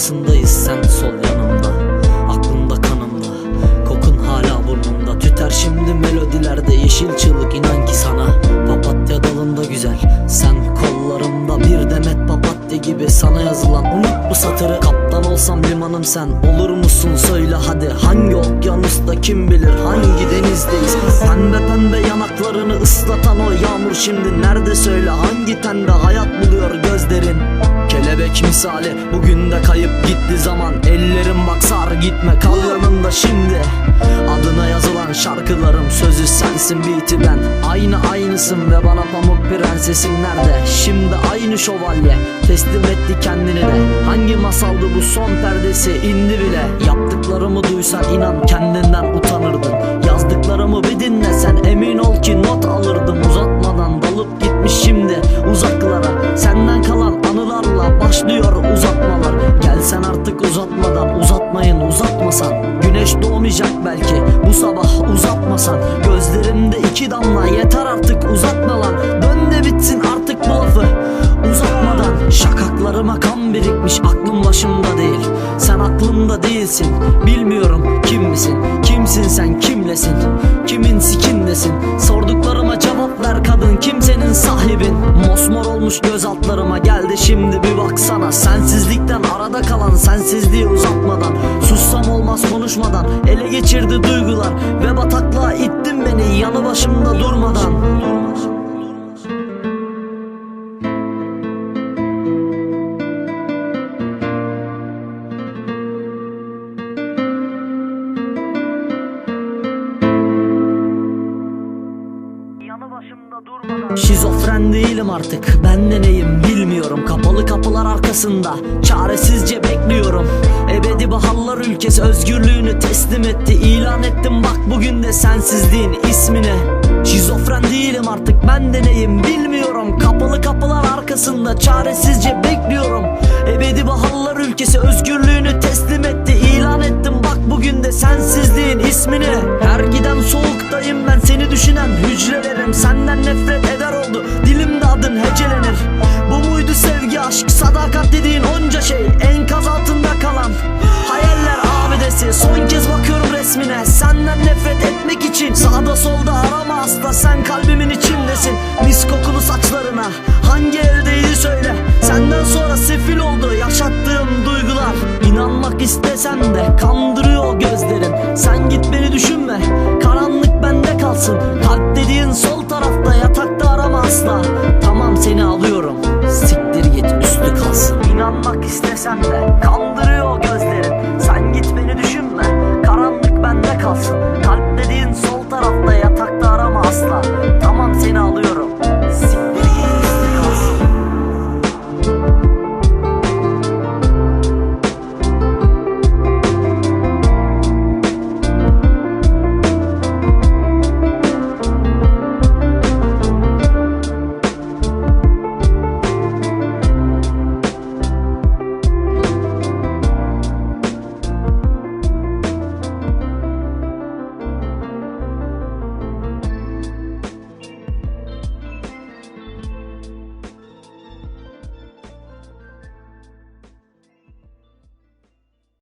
ortasındayız sen sol yanımda. Aklımda kanımda. Kokun hala burnumda. Tüter şimdi melodilerde yeşil çığlık inan. Olsam limanım sen Olur musun? Söyle hadi. Hangi okyanusta kim bilir? Hangi denizdeyiz? Pembe pembe yanaklarını ıslatan o yağmur Şimdi nerede? Söyle Hangi tende hayat buluyor gözlerin? Kelebek misali bugün de kayıp gitti zaman. Ellerim bak sar gitme kal yanımda şimdi. Adına yazılan şarkılarım sözü sensin beat'i ben. Aynı aynısın ve bana pamuk prensesin nerede? Şimdi aynı şövalye. Teslim etti kendini de. Hangi masaldı bu son perdesi? İndi bile. Yaptıklarımı duysan inan kendinden utanırdın Yazdıklarımı bir dinlesen emin ol ki not alırdım. Uzatmadan dalıp gitmiş şimdi uzaklara. Senden kalan anılarla başlıyor uzatmalar. Gelsen artık uzatmadan uzatmayın uzatmasan. Güneş doğmayacak belki bu sabah uzatmasan. Gözlerimde iki damla yeter artık uzatma lan Dön de bitsin artık bu lafı uzatmadan Şakaklarıma kan birikmiş aklım başımda değil. Sen aklımda değilsin bilmiyorum kim misin? Kimsin sen kimlesin? Kimin sikindesin? Sorduklarıma cevap ver kadın kimsenin sahibin Mosmor olmuş göz altlarıma geldi şimdi bir baksana. Sensizlikten arada kalan sensizliği uzatmadan Sussam olmaz konuşmadan ele geçirdi duygular. Ve bataklığa ittin beni yanı başımda durmadan Şizofren değilim artık. Ben de neyim bilmiyorum. Kapalı kapılar arkasında çaresizce bekliyorum. Ebedi baharlar ülkesi özgürlüğünü teslim etti. İlan ettim bak bugün de sensizliğin ismini. Şizofren değilim artık. Ben de neyim bilmiyorum. Kapalı kapılar arkasında çaresizce bekliyorum. Ebedi baharlar ülkesi özgürlüğünü teslim etti. İlan ettim bak bugün de sensizliğin ismini. Her giden soğuktayım düşünen hücrelerim Senden nefret eder oldu. Dilimde adın hecelenir. Bu muydu sevgi aşk sadakat dediğin onca şey? Enkaz altında kalan hayaller abidesi. Son kez bakıyorum resmine. Senden nefret etmek için Sağda solda arama asla. Sen kalbimin içindesin. Mis kokulu saçlarına. Hangi eldeydi söyle. Senden sonra sefil oldu yaşattığım duygular. İnanmak istesem de kan